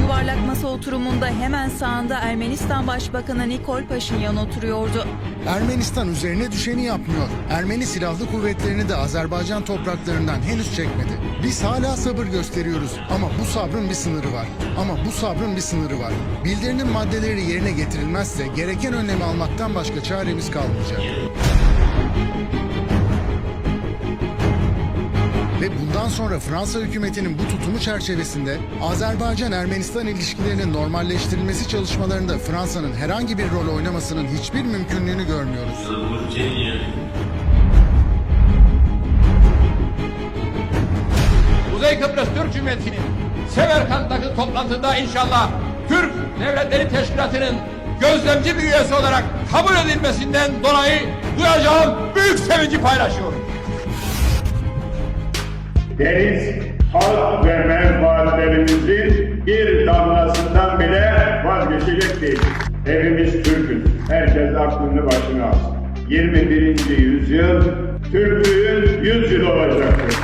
Yuvarlak masa oturumunda hemen sağında Ermenistan Başbakanı Nikol Paşinyan oturuyordu. Ermenistan üzerine düşeni yapmıyor. Ermeni silahlı kuvvetlerini de Azerbaycan topraklarından henüz çekmedi. Biz hala sabır gösteriyoruz ama bu sabrın bir sınırı var. Ama bu sabrın bir sınırı var. Bildirinin maddeleri yerine getirilmezse gereken önlemi almaktan başka çaremiz kalmayacak. ve bundan sonra Fransa hükümetinin bu tutumu çerçevesinde Azerbaycan-Ermenistan ilişkilerinin normalleştirilmesi çalışmalarında Fransa'nın herhangi bir rol oynamasının hiçbir mümkünlüğünü görmüyoruz. Kuzey Kıbrıs Türk Cumhuriyeti'nin Severkant'taki toplantıda inşallah Türk Devletleri Teşkilatı'nın gözlemci bir üyesi olarak kabul edilmesinden dolayı duyacağım büyük sevinci paylaşıyorum deniz, halk ve menfaatlerimizin bir damlasından bile vazgeçecek değil. Hepimiz Türk'üz. Herkes aklını başına alsın. 21. yüzyıl Türklüğün yüzyıl olacaktır.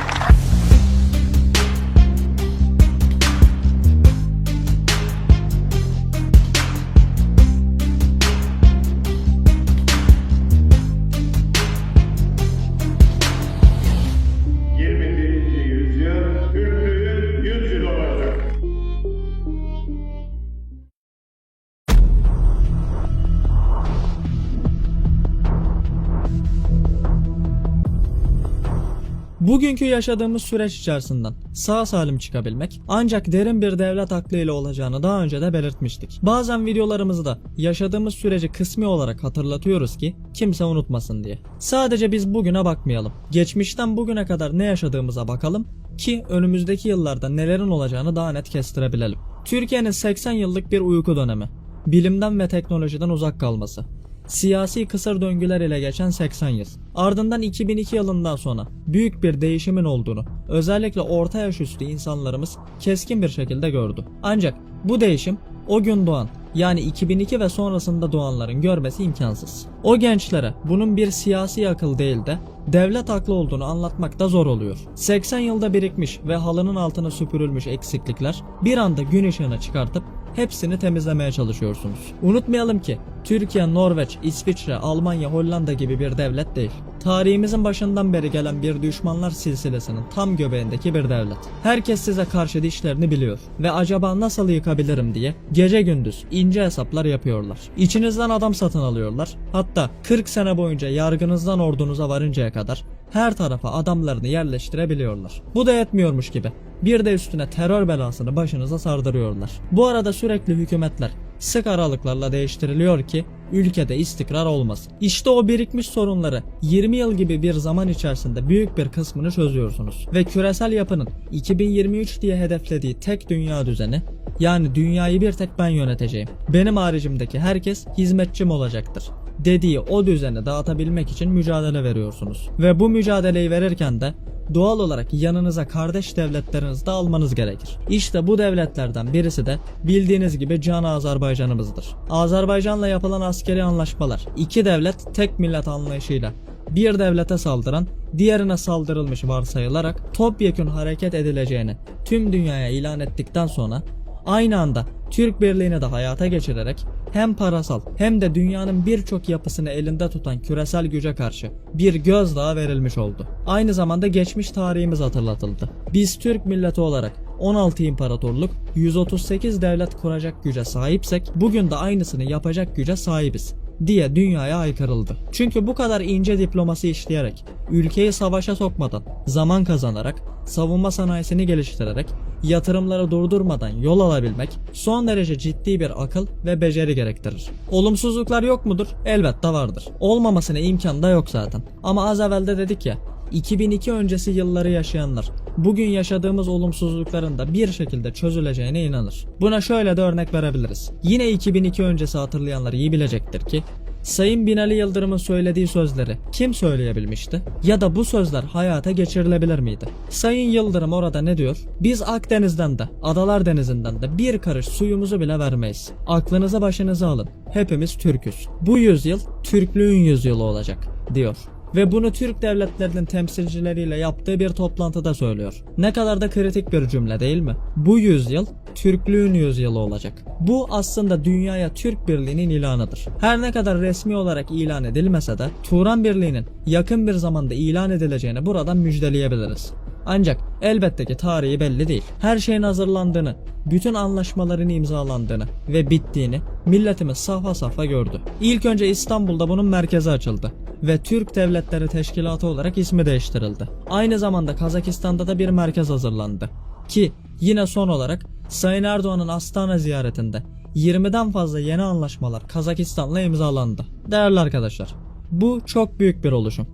Bugünkü yaşadığımız süreç içerisinden sağ salim çıkabilmek ancak derin bir devlet aklıyla olacağını daha önce de belirtmiştik. Bazen videolarımızda yaşadığımız süreci kısmi olarak hatırlatıyoruz ki kimse unutmasın diye. Sadece biz bugüne bakmayalım. Geçmişten bugüne kadar ne yaşadığımıza bakalım ki önümüzdeki yıllarda nelerin olacağını daha net kestirebilelim. Türkiye'nin 80 yıllık bir uyku dönemi. Bilimden ve teknolojiden uzak kalması. Siyasi kısır döngüler ile geçen 80 yıl. Ardından 2002 yılından sonra büyük bir değişimin olduğunu özellikle orta yaş üstü insanlarımız keskin bir şekilde gördü. Ancak bu değişim o gün doğan yani 2002 ve sonrasında doğanların görmesi imkansız. O gençlere bunun bir siyasi akıl değil de devlet aklı olduğunu anlatmak da zor oluyor. 80 yılda birikmiş ve halının altına süpürülmüş eksiklikler bir anda gün ışığına çıkartıp hepsini temizlemeye çalışıyorsunuz. Unutmayalım ki Türkiye, Norveç, İsviçre, Almanya, Hollanda gibi bir devlet değil. Tarihimizin başından beri gelen bir düşmanlar silsilesinin tam göbeğindeki bir devlet. Herkes size karşı dişlerini biliyor ve acaba nasıl yıkabilirim diye gece gündüz ince hesaplar yapıyorlar. İçinizden adam satın alıyorlar. Hatta 40 sene boyunca yargınızdan ordunuza varıncaya kadar her tarafa adamlarını yerleştirebiliyorlar. Bu da yetmiyormuş gibi. Bir de üstüne terör belasını başınıza sardırıyorlar. Bu arada sürekli hükümetler sık aralıklarla değiştiriliyor ki ülkede istikrar olmasın. İşte o birikmiş sorunları 20 yıl gibi bir zaman içerisinde büyük bir kısmını çözüyorsunuz. Ve küresel yapının 2023 diye hedeflediği tek dünya düzeni yani dünyayı bir tek ben yöneteceğim. Benim haricimdeki herkes hizmetçim olacaktır dediği o düzeni dağıtabilmek için mücadele veriyorsunuz. Ve bu mücadeleyi verirken de doğal olarak yanınıza kardeş devletlerinizi de almanız gerekir. İşte bu devletlerden birisi de bildiğiniz gibi Can Azerbaycan'ımızdır. Azerbaycan'la yapılan askeri anlaşmalar iki devlet tek millet anlayışıyla bir devlete saldıran diğerine saldırılmış varsayılarak topyekün hareket edileceğini tüm dünyaya ilan ettikten sonra aynı anda Türk birliğini de hayata geçirerek hem parasal hem de dünyanın birçok yapısını elinde tutan küresel güce karşı bir gözdağı verilmiş oldu. Aynı zamanda geçmiş tarihimiz hatırlatıldı. Biz Türk milleti olarak 16 imparatorluk, 138 devlet kuracak güce sahipsek bugün de aynısını yapacak güce sahibiz diye dünyaya aykırıldı. Çünkü bu kadar ince diplomasi işleyerek, ülkeyi savaşa sokmadan, zaman kazanarak, savunma sanayisini geliştirerek, yatırımları durdurmadan yol alabilmek son derece ciddi bir akıl ve beceri gerektirir. Olumsuzluklar yok mudur? Elbette vardır. Olmamasına imkan da yok zaten. Ama az evvel de dedik ya, 2002 öncesi yılları yaşayanlar bugün yaşadığımız olumsuzlukların da bir şekilde çözüleceğine inanır. Buna şöyle de örnek verebiliriz. Yine 2002 öncesi hatırlayanlar iyi bilecektir ki Sayın Binali Yıldırım'ın söylediği sözleri kim söyleyebilmişti? Ya da bu sözler hayata geçirilebilir miydi? Sayın Yıldırım orada ne diyor? Biz Akdeniz'den de, Adalar Denizi'nden de bir karış suyumuzu bile vermeyiz. Aklınızı başınıza alın. Hepimiz Türküz. Bu yüzyıl Türklüğün yüzyılı olacak, diyor. Ve bunu Türk devletlerinin temsilcileriyle yaptığı bir toplantıda söylüyor. Ne kadar da kritik bir cümle değil mi? Bu yüzyıl Türklüğün yüzyılı olacak. Bu aslında dünyaya Türk Birliği'nin ilanıdır. Her ne kadar resmi olarak ilan edilmese de Turan Birliği'nin yakın bir zamanda ilan edileceğini buradan müjdeleyebiliriz. Ancak elbette ki tarihi belli değil. Her şeyin hazırlandığını, bütün anlaşmaların imzalandığını ve bittiğini milletimiz safa safa gördü. İlk önce İstanbul'da bunun merkezi açıldı ve Türk Devletleri Teşkilatı olarak ismi değiştirildi. Aynı zamanda Kazakistan'da da bir merkez hazırlandı. Ki yine son olarak Sayın Erdoğan'ın Astana ziyaretinde 20'den fazla yeni anlaşmalar Kazakistan'la imzalandı. Değerli arkadaşlar, bu çok büyük bir oluşum.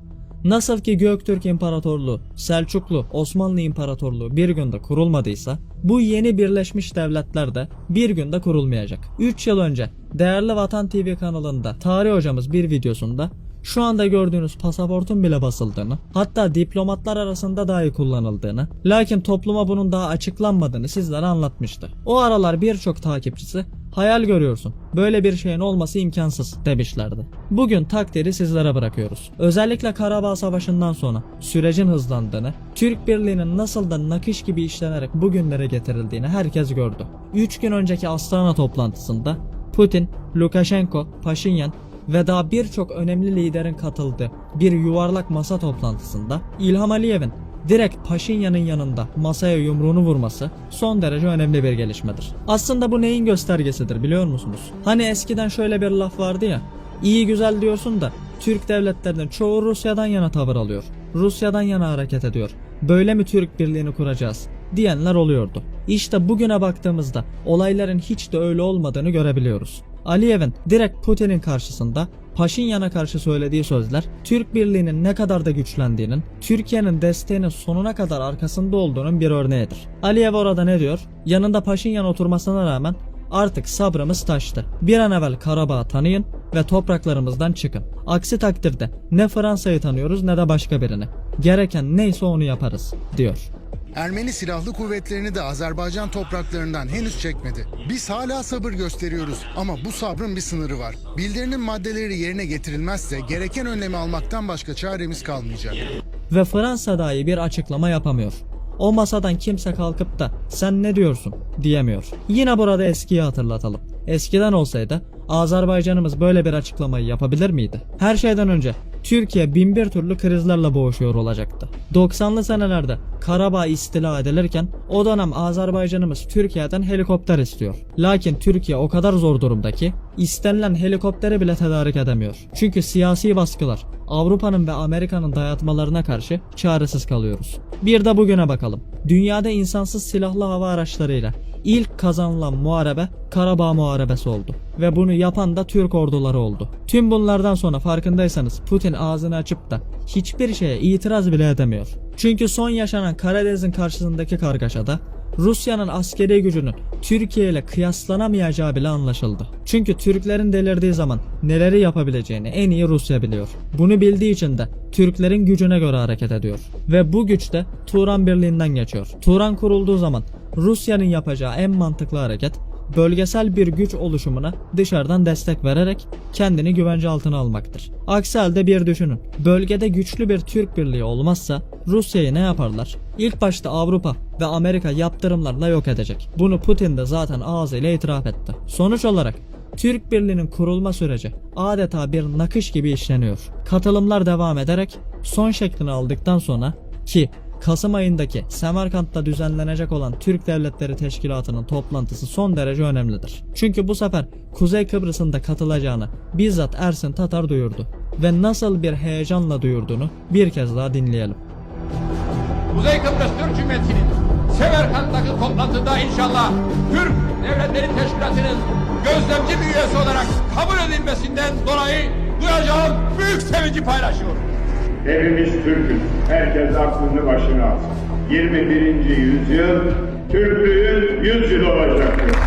Nasıl ki Göktürk İmparatorluğu, Selçuklu, Osmanlı İmparatorluğu bir günde kurulmadıysa, bu yeni birleşmiş devletler de bir günde kurulmayacak. 3 yıl önce değerli Vatan TV kanalında tarih hocamız bir videosunda şu anda gördüğünüz pasaportun bile basıldığını, hatta diplomatlar arasında dahi kullanıldığını, lakin topluma bunun daha açıklanmadığını sizlere anlatmıştı. O aralar birçok takipçisi hayal görüyorsun. Böyle bir şeyin olması imkansız demişlerdi. Bugün takdiri sizlere bırakıyoruz. Özellikle Karabağ Savaşı'ndan sonra sürecin hızlandığını, Türk Birliği'nin nasıl da nakış gibi işlenerek bugünlere getirildiğini herkes gördü. 3 gün önceki Astana toplantısında Putin, Lukashenko, Paşinyan ve daha birçok önemli liderin katıldığı bir yuvarlak masa toplantısında İlham Aliyev'in direkt Paşinyan'ın yanında masaya yumruğunu vurması son derece önemli bir gelişmedir. Aslında bu neyin göstergesidir biliyor musunuz? Hani eskiden şöyle bir laf vardı ya, iyi güzel diyorsun da Türk devletlerinin çoğu Rusya'dan yana tavır alıyor. Rusya'dan yana hareket ediyor. Böyle mi Türk birliğini kuracağız? diyenler oluyordu. İşte bugüne baktığımızda olayların hiç de öyle olmadığını görebiliyoruz. Aliyev'in direkt Putin'in karşısında Paşinyan'a karşı söylediği sözler Türk birliğinin ne kadar da güçlendiğinin, Türkiye'nin desteğinin sonuna kadar arkasında olduğunun bir örneğidir. Aliyev orada ne diyor? Yanında Paşinyan oturmasına rağmen artık sabrımız taştı. Bir an evvel Karabağ'ı tanıyın ve topraklarımızdan çıkın. Aksi takdirde ne Fransa'yı tanıyoruz ne de başka birini. Gereken neyse onu yaparız diyor. Ermeni silahlı kuvvetlerini de Azerbaycan topraklarından henüz çekmedi. Biz hala sabır gösteriyoruz ama bu sabrın bir sınırı var. Bildirimin maddeleri yerine getirilmezse gereken önlemi almaktan başka çaremiz kalmayacak. ve Fransa dahi bir açıklama yapamıyor. O masadan kimse kalkıp da sen ne diyorsun diyemiyor. Yine burada eskiyi hatırlatalım. Eskiden olsaydı Azerbaycanımız böyle bir açıklamayı yapabilir miydi? Her şeyden önce Türkiye binbir türlü krizlerle boğuşuyor olacaktı. 90'lı senelerde Karabağ istila edilirken o dönem Azerbaycanımız Türkiye'den helikopter istiyor. Lakin Türkiye o kadar zor durumda ki istenilen helikopteri bile tedarik edemiyor. Çünkü siyasi baskılar Avrupa'nın ve Amerika'nın dayatmalarına karşı çaresiz kalıyoruz. Bir de bugüne bakalım. Dünyada insansız silahlı hava araçlarıyla ilk kazanılan muharebe Karabağ Muharebesi oldu. Ve bunu yapan da Türk orduları oldu. Tüm bunlardan sonra farkındaysanız Putin ağzını açıp da hiçbir şeye itiraz bile edemiyor. Çünkü son yaşanan Karadeniz'in karşısındaki kargaşada Rusya'nın askeri gücünün Türkiye ile kıyaslanamayacağı bile anlaşıldı. Çünkü Türklerin delirdiği zaman neleri yapabileceğini en iyi Rusya biliyor. Bunu bildiği için de Türklerin gücüne göre hareket ediyor. Ve bu güç de Turan Birliği'nden geçiyor. Turan kurulduğu zaman Rusya'nın yapacağı en mantıklı hareket bölgesel bir güç oluşumuna dışarıdan destek vererek kendini güvence altına almaktır. Aksi halde bir düşünün. Bölgede güçlü bir Türk birliği olmazsa Rusya'yı ne yaparlar? İlk başta Avrupa ve Amerika yaptırımlarla yok edecek. Bunu Putin de zaten ağzıyla itiraf etti. Sonuç olarak Türk Birliği'nin kurulma süreci adeta bir nakış gibi işleniyor. Katılımlar devam ederek son şeklini aldıktan sonra ki Kasım ayındaki Semerkant'ta düzenlenecek olan Türk Devletleri Teşkilatı'nın toplantısı son derece önemlidir. Çünkü bu sefer Kuzey Kıbrıs'ın da katılacağını bizzat Ersin Tatar duyurdu. Ve nasıl bir heyecanla duyurduğunu bir kez daha dinleyelim. Kuzey Kıbrıs Türk Cumhuriyeti'nin Semerkant'taki toplantıda inşallah Türk Devletleri Teşkilatı'nın gözlemci bir üyesi olarak kabul edilmesinden dolayı duyacağım büyük sevinci paylaşıyorum. Hepimiz Türk'üz. Herkes aklını başına alsın. 21. yüzyıl Türklüğün yüzyılı olacaktır.